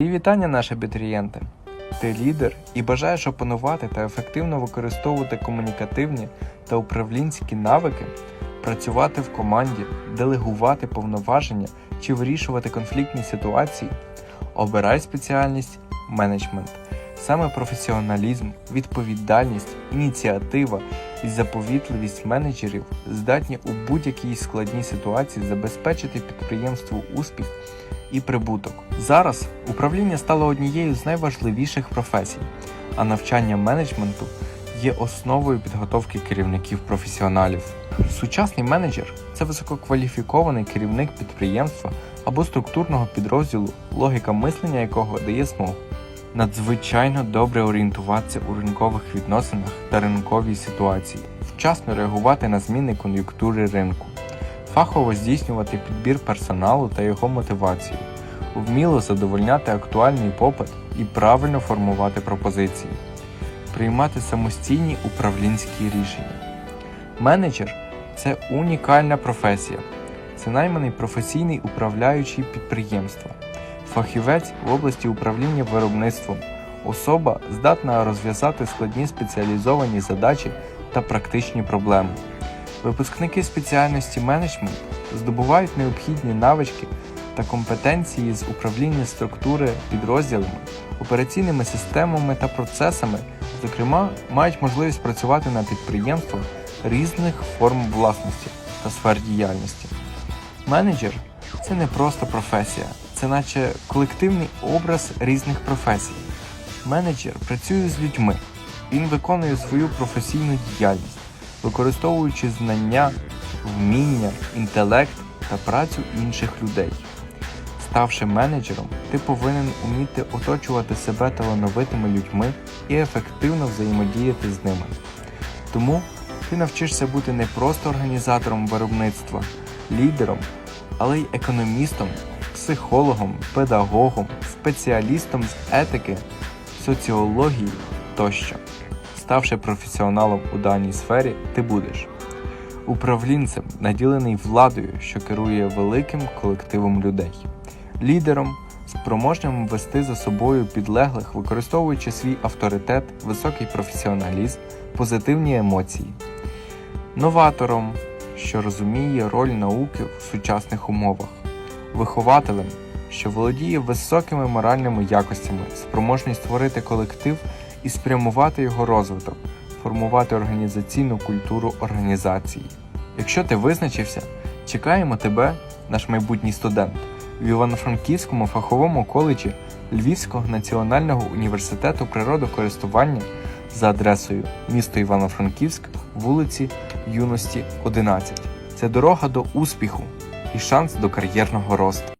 І вітання, наші абітурієнти! Ти лідер і бажаєш опанувати та ефективно використовувати комунікативні та управлінські навики, працювати в команді, делегувати повноваження чи вирішувати конфліктні ситуації. Обирай спеціальність менеджмент. Саме професіоналізм, відповідальність, ініціатива і заповітливість менеджерів здатні у будь-якій складній ситуації забезпечити підприємству успіх і прибуток. Зараз управління стало однією з найважливіших професій, а навчання менеджменту є основою підготовки керівників професіоналів. Сучасний менеджер це висококваліфікований керівник підприємства або структурного підрозділу, логіка мислення якого дає змогу надзвичайно добре орієнтуватися у ринкових відносинах та ринковій ситуації, вчасно реагувати на зміни кон'юнктури ринку, фахово здійснювати підбір персоналу та його мотивацію, вміло задовольняти актуальний попит і правильно формувати пропозиції, приймати самостійні управлінські рішення. Менеджер це унікальна професія. Це найманий професійний управляючий підприємства, фахівець в області управління виробництвом, особа здатна розв'язати складні спеціалізовані задачі та практичні проблеми. Випускники спеціальності менеджмент здобувають необхідні навички та компетенції з управління структури підрозділами, операційними системами та процесами, зокрема, мають можливість працювати на підприємствах різних форм власності та сфер діяльності. Менеджер це не просто професія, це наче колективний образ різних професій. Менеджер працює з людьми, він виконує свою професійну діяльність, використовуючи знання, вміння, інтелект та працю інших людей. Ставши менеджером, ти повинен уміти оточувати себе талановитими людьми і ефективно взаємодіяти з ними. Тому ти навчишся бути не просто організатором виробництва, лідером, але й економістом, психологом, педагогом, спеціалістом з етики, соціології тощо. Ставши професіоналом у даній сфері, ти будеш управлінцем, наділений владою, що керує великим колективом людей, лідером, спроможним вести за собою підлеглих, використовуючи свій авторитет, високий професіоналізм, позитивні емоції, новатором, що розуміє роль науки в сучасних умовах, вихователем, що володіє високими моральними якостями, спроможний створити колектив і спрямувати його розвиток, формувати організаційну культуру організації. Якщо ти визначився, чекаємо тебе, наш майбутній студент, в Івано-Франківському фаховому коледжі Львівського національного університету природокористування за адресою місто Івано-Франківськ, вулиці Юності, 11. Це дорога до успіху і шанс до кар'єрного росту.